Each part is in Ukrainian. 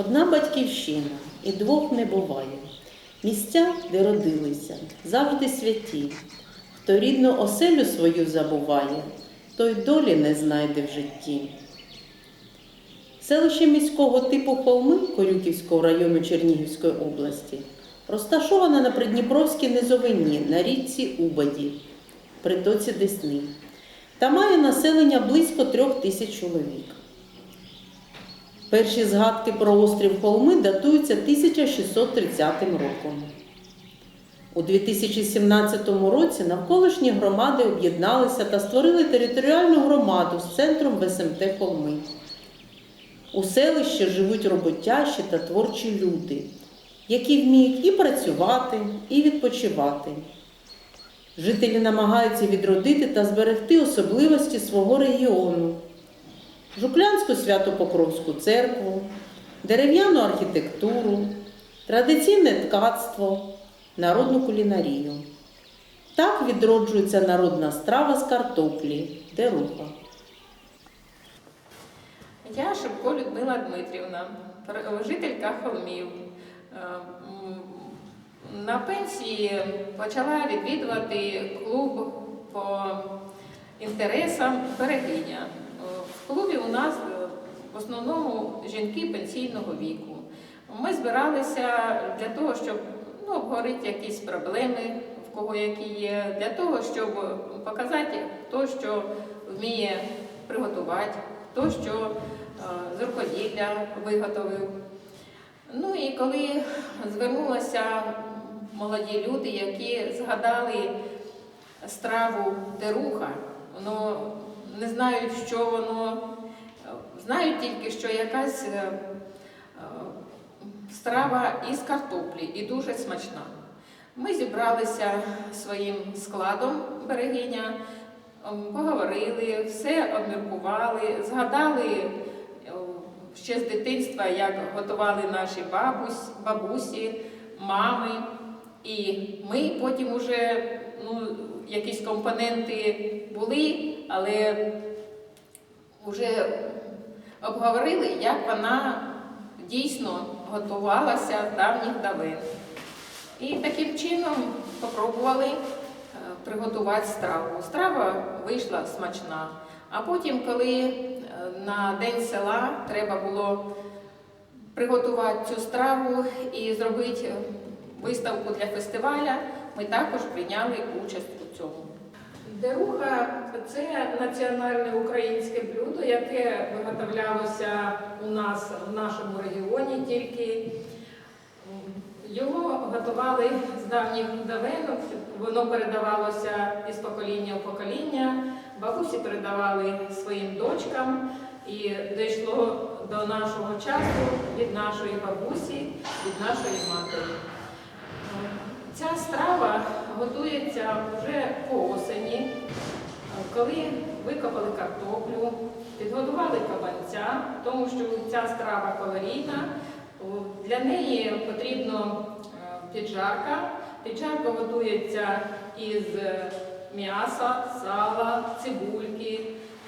Одна батьківщина і двох не буває. Місця, де родилися, завжди святі. Хто рідну оселю свою забуває, той долі не знайде в житті. Селище міського типу Холми Корюківського району Чернігівської області розташоване на Придніпровській низовині на річці Убаді, притоці Десни, та має населення близько трьох тисяч чоловік. Перші згадки про острів Холми датуються 1630 роком. У 2017 році навколишні громади об'єдналися та створили територіальну громаду з центром в СМТ Холми. У селищі живуть роботящі та творчі люди, які вміють і працювати, і відпочивати. Жителі намагаються відродити та зберегти особливості свого регіону, Жуклянську Свято-Покровську церкву, дерев'яну архітектуру, традиційне ткацтво, народну кулінарію. Так відроджується народна страва з картоплі, деруха. Я Шипко Людмила Дмитрівна, жителька Холмів. Е, На пенсії почала відвідувати клуб по інтересам берегиня. В клубі у нас е, в основному жінки пенсійного віку. Ми збиралися для того, щоб ну, обговорити якісь проблеми, в кого які є, для того, щоб показати, хто що вміє приготувати, хто що е, з рукоділля виготовив. Ну і коли звернулися молоді люди, які згадали страву деруха, воно не знають, що воно, е, знають тільки, що якась е, е, страва із картоплі і дуже смачна. Ми зібралися своїм складом берегиня, ем, поговорили, все обміркували, згадали ще з дитинства, як готували наші бабусь, бабусі, мами. І ми потім уже ну, якісь компоненти були, але вже обговорили, як вона дійсно готувалася з давніх давин. І таким чином спробували е, приготувати страву. Страва вийшла смачна. А потім, коли е, на День села треба було приготувати цю страву і зробити е, виставку для фестиваля, ми також прийняли участь у цьому. Деруха це національне українське блюдо, яке виготовлялося у нас в нашому регіоні тільки. Його готували з давніх давен, воно передавалося із покоління в покоління. Бабусі передавали своїм дочкам і дійшло до нашого часу від нашої бабусі, від нашої матері. Ця страва готується вже по осені, коли викопали картоплю, підготували кабанця, тому що ця страва калорійна. Для неї потрібно е, піджарка. Піджарка готується із м'яса, сала, цибульки.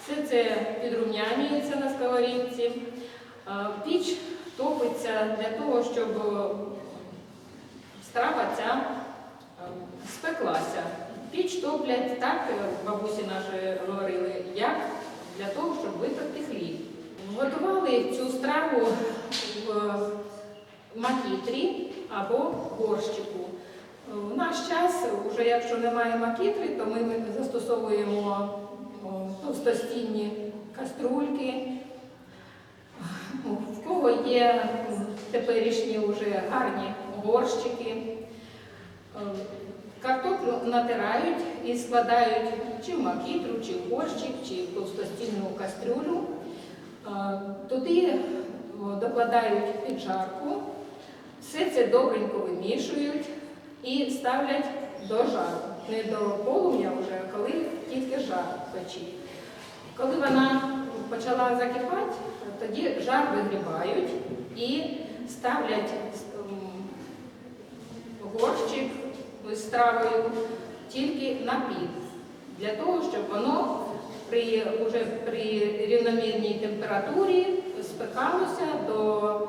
Все це підрумнянюється на сковорідці. Е, Піч топиться для того, щоб страва ця е, спеклася. Піч топлять так, е, бабусі наші говорили, як для того, щоб випекти хліб. Готували цю страву в макітрі або горщику. В наш час, вже якщо немає макітри, то ми застосовуємо о, товстостінні каструльки. В кого є теперішні вже гарні горщики. Е, Картоплю натирають і складають чи в макітру, чи в горщик, чи в товстостінну кастрюлю. Е, Туди о, докладають піджарку, все це добренько вимішують і ставлять до жару. Не до полум'я вже, а коли тільки жар печі. Коли вона почала закипати, тоді жар вигрібають і ставлять горщик з стравою тільки на піл, для того, щоб воно при, уже при рівномірній температурі спекалося до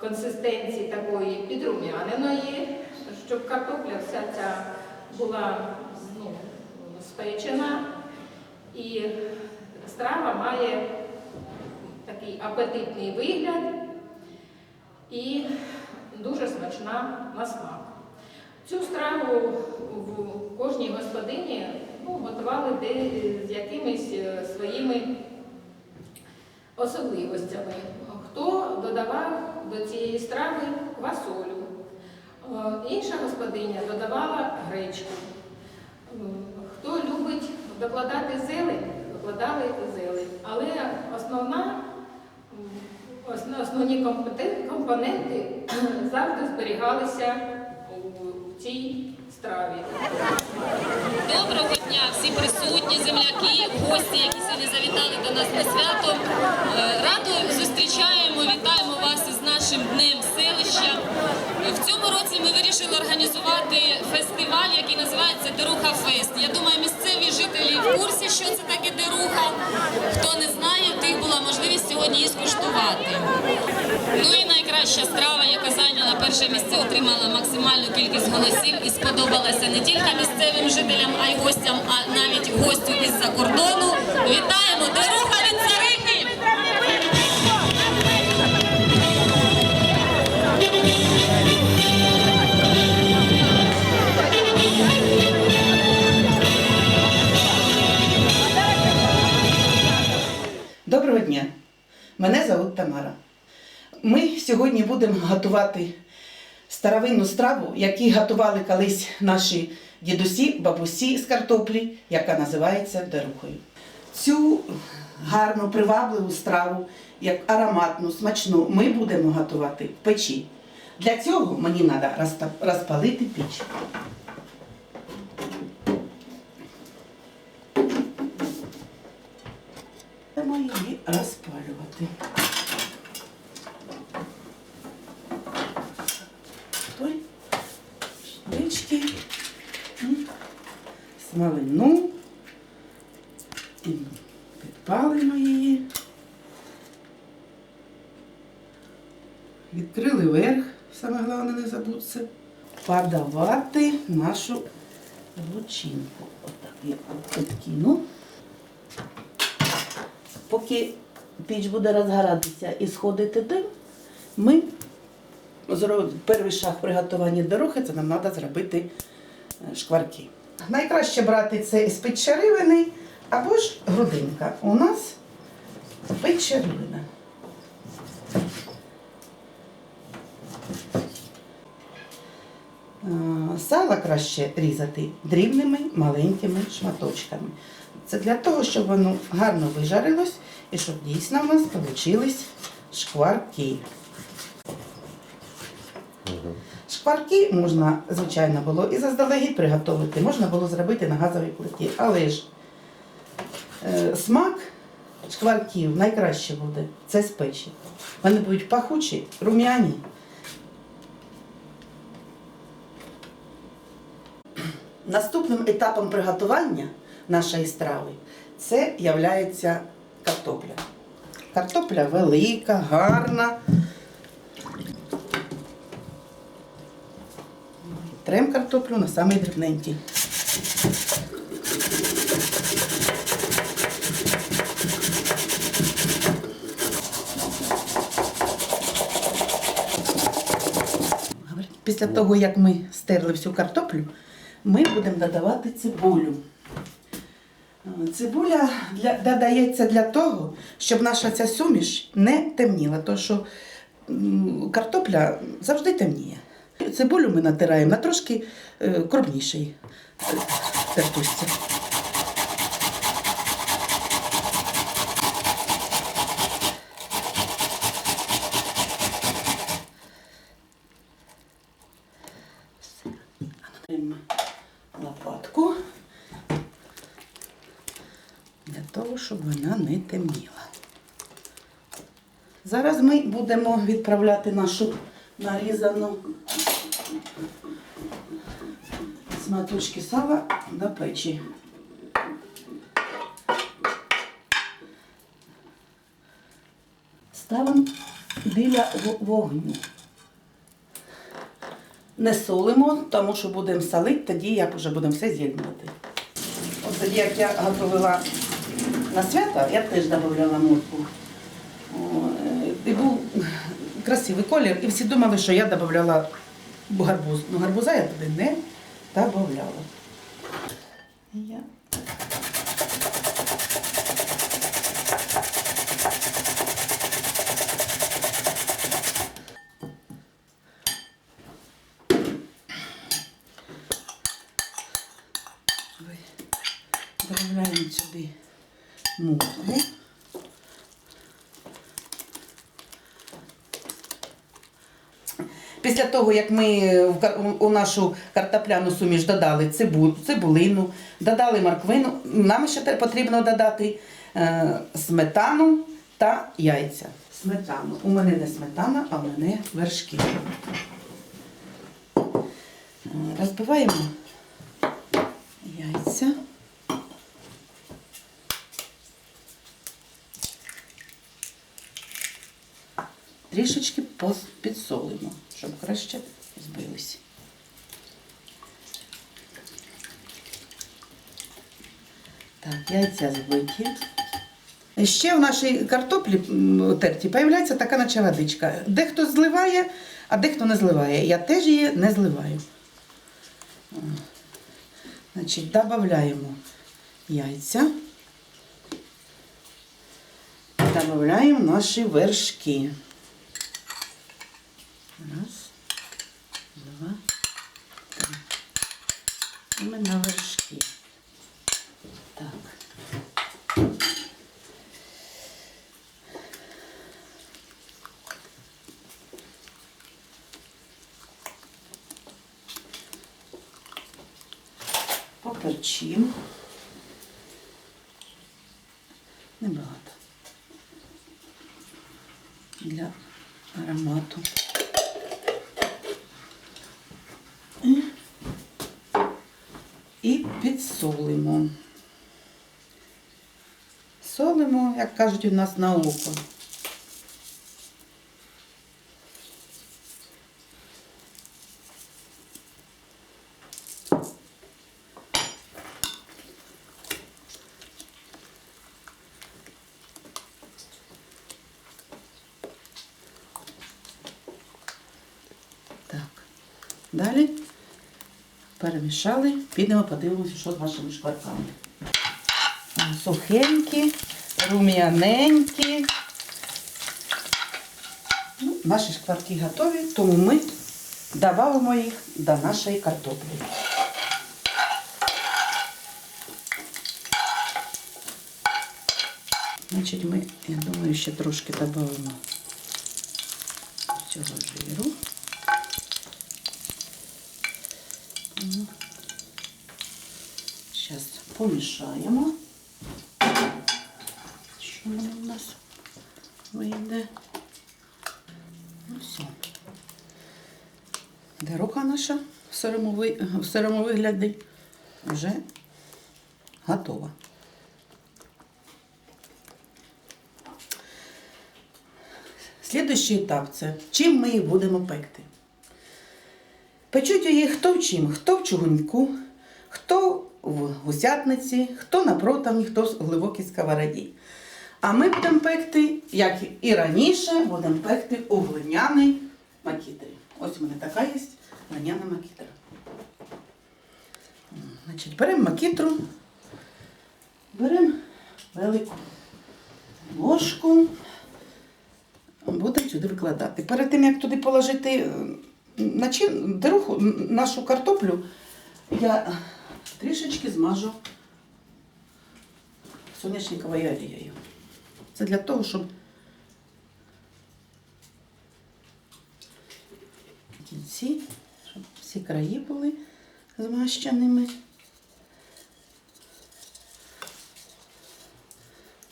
консистенції такої підрум'яненої, щоб картопля вся ця була ну, спечена. І страва має такий апетитний вигляд і дуже смачна на смак. Цю страву в кожній господині ну, готували де, з якимись е, своїми особливостями. Хто додавав до цієї страви квасолю, Е, інша господиня додавала гречку. Е, Хто любить докладати зелень, докладали зелень. Але основна, основні компоненти завжди зберігалися цій страві. Доброго дня, всі присутні, земляки, гості, які сьогодні завітали до нас на свято. Е, Радо зустрічаємо, вітаємо нашим днем селища. В цьому році ми вирішили організувати фестиваль, який називається Деруха Фест. Я думаю, місцеві жителі в курсі, що це таке деруха. Хто не знає, тих була можливість сьогодні її скуштувати. Ну і найкраща страва, яка зайняла перше місце, отримала максимальну кількість голосів і сподобалася не тільки місцевим жителям, а й гостям, а навіть гостю із-за кордону. Вітаємо! Деруха Доброго дня! Мене звуть Тамара. Ми сьогодні будемо готувати старовинну страву, яку готували колись наші дідусі, бабусі з картоплі, яка називається дерухою. Цю гарну, привабливу страву, як ароматну, смачну, ми будемо готувати в печі. Для цього мені треба розпалити піч. Будемо її розпалювати. Той, швидчки, смалину. І Підпалимо її. Відкрили верх, саме головне не забудьте. Подавати нашу лучинку. Отак я підкину. Поки піч буде розгоратися і сходити дим, ми перший шаг приготування дорохи це нам треба зробити е, шкварки. Найкраще брати це з під або ж грудинка. У нас під чаривина. Е, Сало краще різати дрібними маленькими шматочками. Це для того, щоб воно гарно вижарилось і щоб дійсно в нас вийшли шкварки. Шкварки можна, звичайно, було і заздалегідь приготувати, можна було зробити на газовій плиті, але ж е, смак шкварків найкраще буде це з печі. Вони будуть пахучі, рум'яні. Наступним етапом приготування нашої страви це є картопля. Картопля велика, гарна. Трем картоплю на самий дрібненький. Після того, як ми стерли всю картоплю, ми будемо додавати цибулю. Цибуля для, додається для того, щоб наша ця суміш не темніла, тому що картопля завжди темніє. Цибулю ми натираємо на трошки е, крупніший е, тертушці. Лопатку для того, щоб вона не темніла. Зараз ми будемо відправляти нашу нарізану сматочки сала до печі. Ставимо біля вогню. Не солимо, тому що будемо солити, тоді як вже будемо все з'єднувати. От тоді, як я готувала на свято, я теж додавала моркву. Е, І був красивий колір, і всі думали, що я додавала гарбуз. Ну, гарбуза я туди не додавала. Я Добавляємо сюди муку. Після того, як ми в у нашу картопляну суміш додали цибулину, додали морквину, нам ще потрібно додати е, сметану та яйця. Сметану. У мене не сметана, а у мене вершки. Розбиваємо яйця. Трішечки підсолимо, щоб краще збилися. Так, яйця збиті. Ще в нашій картоплі терті появляється така наче водичка. Дехто зливає, а дехто не зливає. Я теж її не зливаю. Значить, додаємо яйця. Додаємо наші вершки. Раз, два, три. Іменно вершки. Так. Поперчим. Небагато. Для аромату. І- І підсолимо. Солимо, як кажуть у нас на око. Далі перемішали, підемо подивимося, що з нашими шкварками. Сухенькі, рум'яненькі. Ну, наші шкварки готові, тому ми додамо їх до нашої картоплі. Значить, ми, я думаю, ще трошки додамо цього жиру. Зараз помішаємо. Що воно у нас вийде? Ну все. Дорога наша в сирому, ви- в сирому вигляді вже готова. Слідуючий етап це чим ми їх будемо пекти. Печуть її хто в чим, хто в чугуньку, хто в гусятниці, хто на противні, хто в глибокій сковороді. А ми будемо пекти, як і раніше, будемо пекти у глиняній макітрі. Ось у мене така є глиняна макітра. Значить, беремо макітру, беремо велику ложку, будемо сюди викладати. Перед тим, як туди положити начин, нашу картоплю, я трішечки змажу соняшниковою олією. Це для того, щоб кінці, щоб всі краї були змащеними.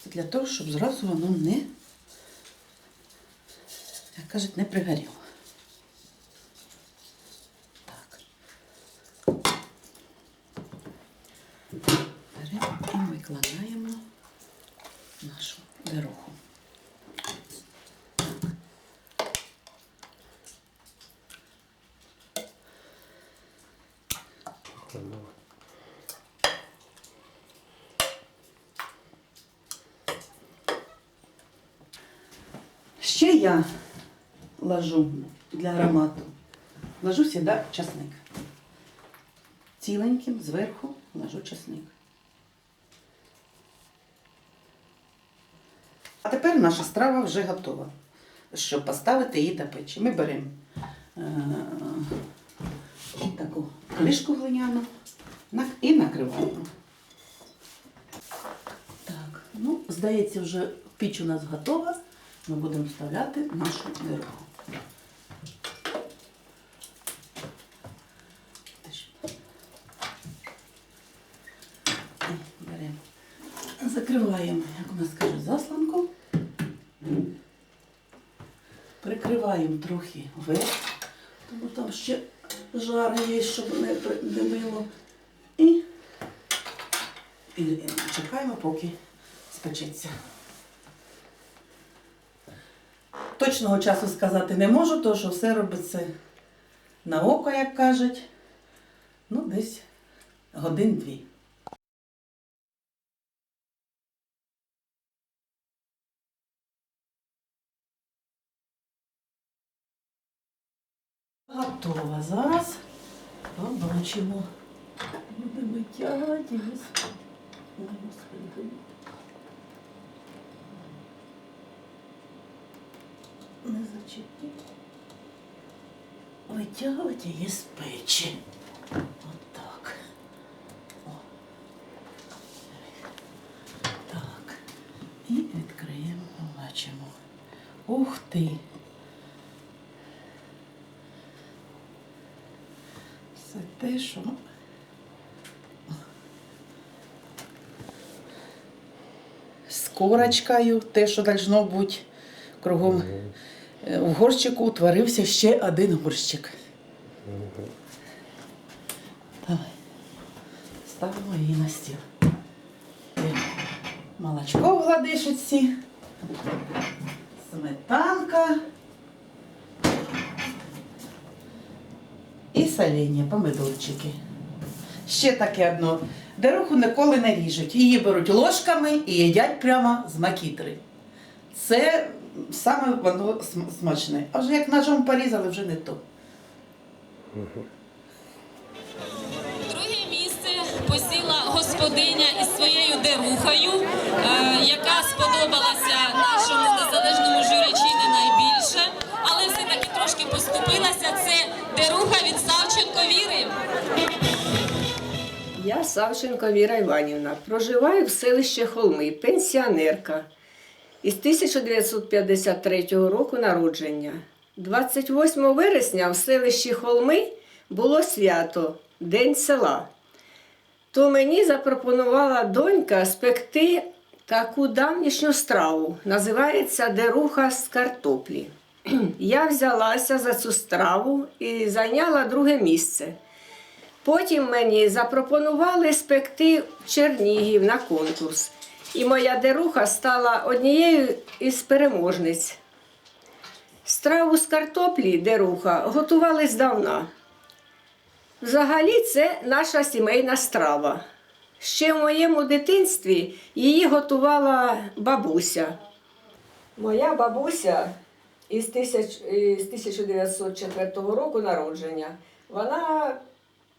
Це для того, щоб зразу воно не, як кажуть, не пригоріло. Так. Беремо і викладаємо нашу дорогу. Так. Ще я ложу для аромату. Ложу сюди часник. Ціленьким зверху ложу часник. А тепер наша страва вже готова. Щоб поставити її до печі. Ми беремо е- таку кришку глиняну і накриваємо. Так, ну, здається, вже піч у нас готова. Ми будемо вставляти нашу. Беремо. Закриваємо, як у нас кажуть, засланку. Прикриваємо трохи вверх, тому там ще жар є, щоб не придимило. І, і чекаємо, поки спечеться. Точного часу сказати не можу, тому що все робиться на око, як кажуть. Ну, десь годин-дві. Готова. Зараз побачимо. Будемо тягати. Господи. Не зачепіть. Витягувати її з печі. Отак. О. Так. І відкриємо, побачимо. Ух ти! Все те, що. З корочкою, те, що должно бути кругом. Е, В горщику утворився ще один горщик. Давай. Ставимо її на стіл. Молочко в гладишиці. Сметанка. І соління, помидорчики. Ще таке одно. Деруху ніколи не ріжуть. Її беруть ложками і їдять прямо з макітри. Це саме воно смачне. А вже як ножом порізали, вже не то. Друге місце посіла господиня із своєю дерухою, е, яка сподобалася нашому незалежному журі чи не найбільше, але все-таки трошки поступилася. Це деруха від Савченко Віри. Я Савченко Віра Іванівна. Проживаю в селищі Холми, пенсіонерка. Із 1953 року народження. 28 вересня в селищі Холми було свято День села. То мені запропонувала донька спекти таку давнішню страву. Називається деруха з картоплі. Я взялася за цю страву і зайняла друге місце. Потім мені запропонували спекти Чернігів на конкурс. І моя деруха стала однією із переможниць. Страву з картоплі деруха готували здавна. Взагалі, це наша сімейна страва. Ще в моєму дитинстві її готувала бабуся. Моя бабуся із, 1904 року народження. Вона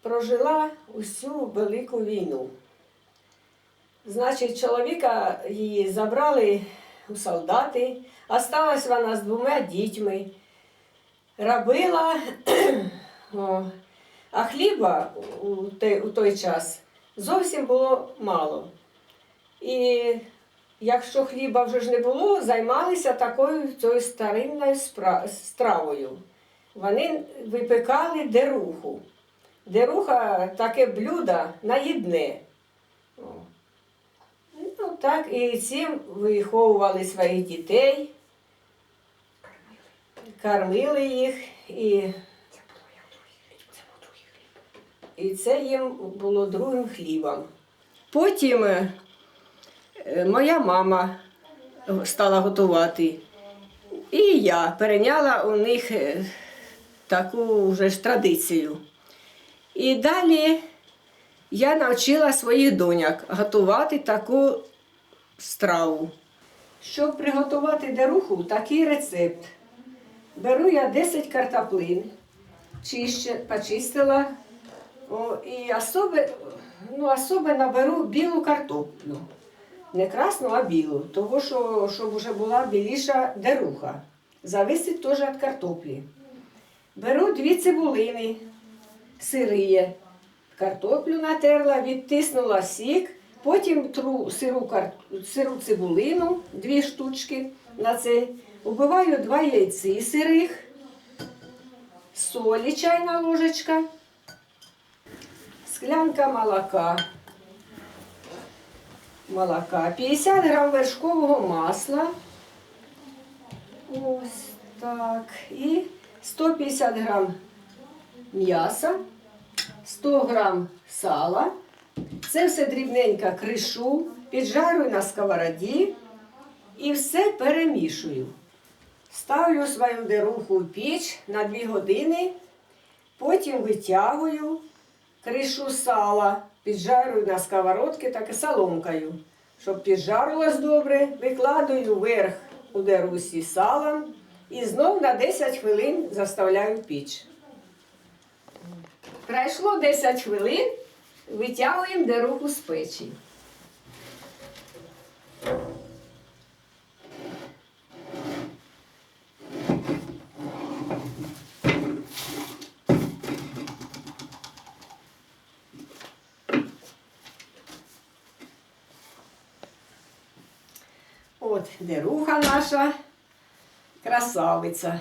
прожила усю велику війну. Значить, чоловіка її забрали у солдати, осталась вона з двома дітьми, робила, а хліба у той, у той час зовсім було мало. І якщо хліба вже ж не було, займалися такою цією старинною стравою. Вони випекали деруху. Деруха таке блюдо наїдне. Ну, так, і цим виховували своїх дітей, кормили їх, і, і це їм було другим хлібом. Потім е, моя мама стала готувати, і я перейняла у них е, таку вже ж традицію. І далі я навчила своїх доньок готувати таку страву. Щоб приготувати деруху, такий рецепт. Беру я 10 картоплин, чище, почистила. О, і особи, ну, особи беру білу картоплю. Не красну, а білу, того, що, щоб вже була біліша деруха. Зависить теж від картоплі. Беру дві цибулини сириє. Картоплю натерла, відтиснула сік, потім тру сиру, сиру цибулину, дві штучки на це. Убиваю два яйці сирих, солі чайна ложечка, склянка молока. Молока, 50 грам вершкового масла. Ось так. І 150 грам м'яса, 100 грам сала. Це все дрібненько кришу, піджарую на сковороді і все перемішую. Ставлю свою деруху в піч на 2 години, потім витягую, кришу сала, піджарую на сковородки так і соломкою. Щоб піджарилось добре, викладаю вверх у дерусі салом і знов на 10 хвилин заставляю піч. Пройшло 10 хвилин, витягуємо деруху з печі. От деруха наша красавиця.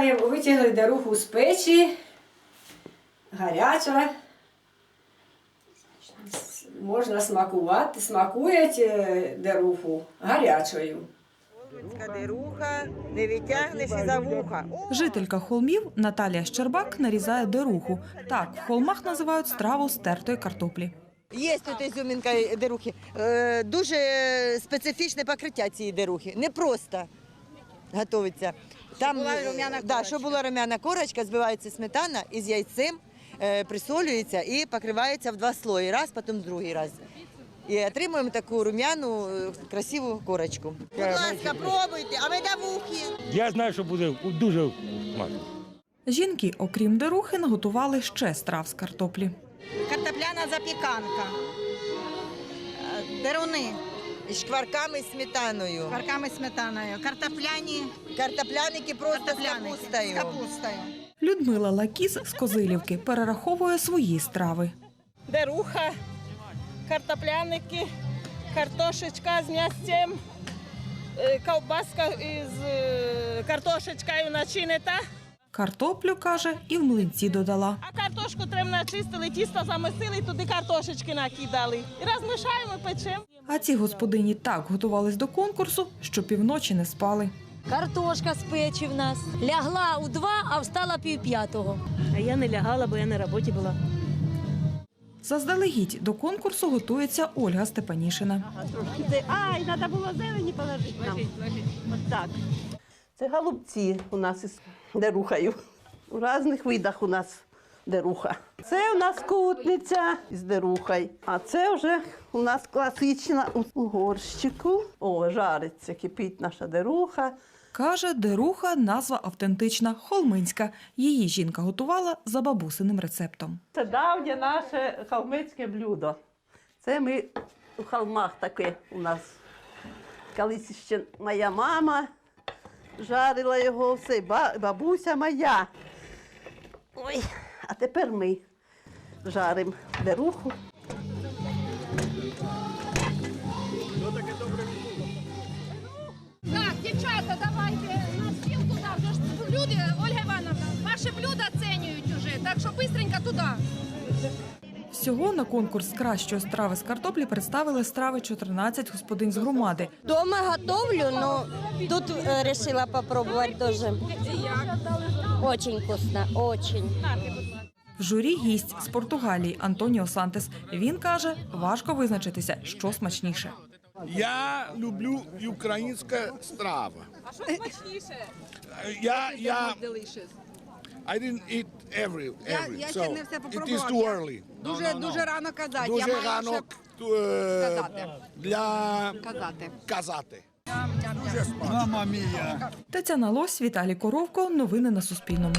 Витягаємо, витягли доруху з печі, гаряча. Можна смакувати, смакують е, деруху гарячою. Деруха, не витягнеш за вуха. Жителька холмів Наталія Щербак нарізає деруху. Так, в холмах називають страву з тертої картоплі. Є тут ізюмінка дерухи. Е, дуже специфічне покриття цієї дерухи. Не просто готується. Там, була рум'яна да, щоб була рум'яна корочка, збивається сметана із яйцем, е, присолюється і покривається в два слої. Раз, потім другий раз. І отримуємо таку рум'яну, е, красиву корочку. Будь ласка, пробуйте, а медовухи. Я знаю, що буде дуже смачно. Жінки, окрім дерухи, наготували ще страв з картоплі. Картопляна запіканка, е, деруни Шкварками з сметаною. варками сметаною, картопляні Картопляники просто з картопляники капустою. з капустою. Людмила Лакіз з Козилівки перераховує свої страви. деруха, картопляники, картошечка з м'ясцем, е, ковбаска із е, картошечкою начинета. Картоплю, каже, і в млинці додала. А картошку треба начистили, тісто замесили, туди картошечки накидали. І розмішаємо, печемо. А ці господині так готувались до конкурсу, що півночі не спали. Картошка з печі в нас. Лягла у два, а встала пів п'ятого. А я не лягала, бо я на роботі була. Заздалегідь до конкурсу готується Ольга Степанішина. Ай, треба було зелені положити нам. От так. Це голубці у нас із дерухою. У різних видах у нас деруха. Це у нас кутниця із дерухою. А це вже у нас класична у- горщику. О, жариться, кипить наша деруха. Каже, деруха назва автентична, холминська. Її жінка готувала за бабусиним рецептом. Це давнє наше халмицьке блюдо. Це ми у холмах таке у нас. Колись ще моя мама жарила його, все, бабуся моя. Ой, а тепер ми жаримо деруху. Так, дівчата, давайте на стіл туди. Вже ж люди, Ольга Івановна, ваші блюда оцінюють уже, так що швидко туди. Всього на конкурс кращої страви з картоплі представили страви 14 господинь з громади. Дома готовлю, но тут э, решила попробовать тоже. Очень вкусно, очень. В журі гість з Португалії Антоніо Сантес. Він каже, важко визначитися, що смачніше. Я люблю українська страва. А що смачніше? Я, я, I didn't eat every, every. я so ще не все It is too early. Дуже, No, no, no. дуже рано казати. Дуже я маю рано ще е, казати. для казати. казати. Мама Тетяна Лось, Віталій Коровко. Новини на Суспільному.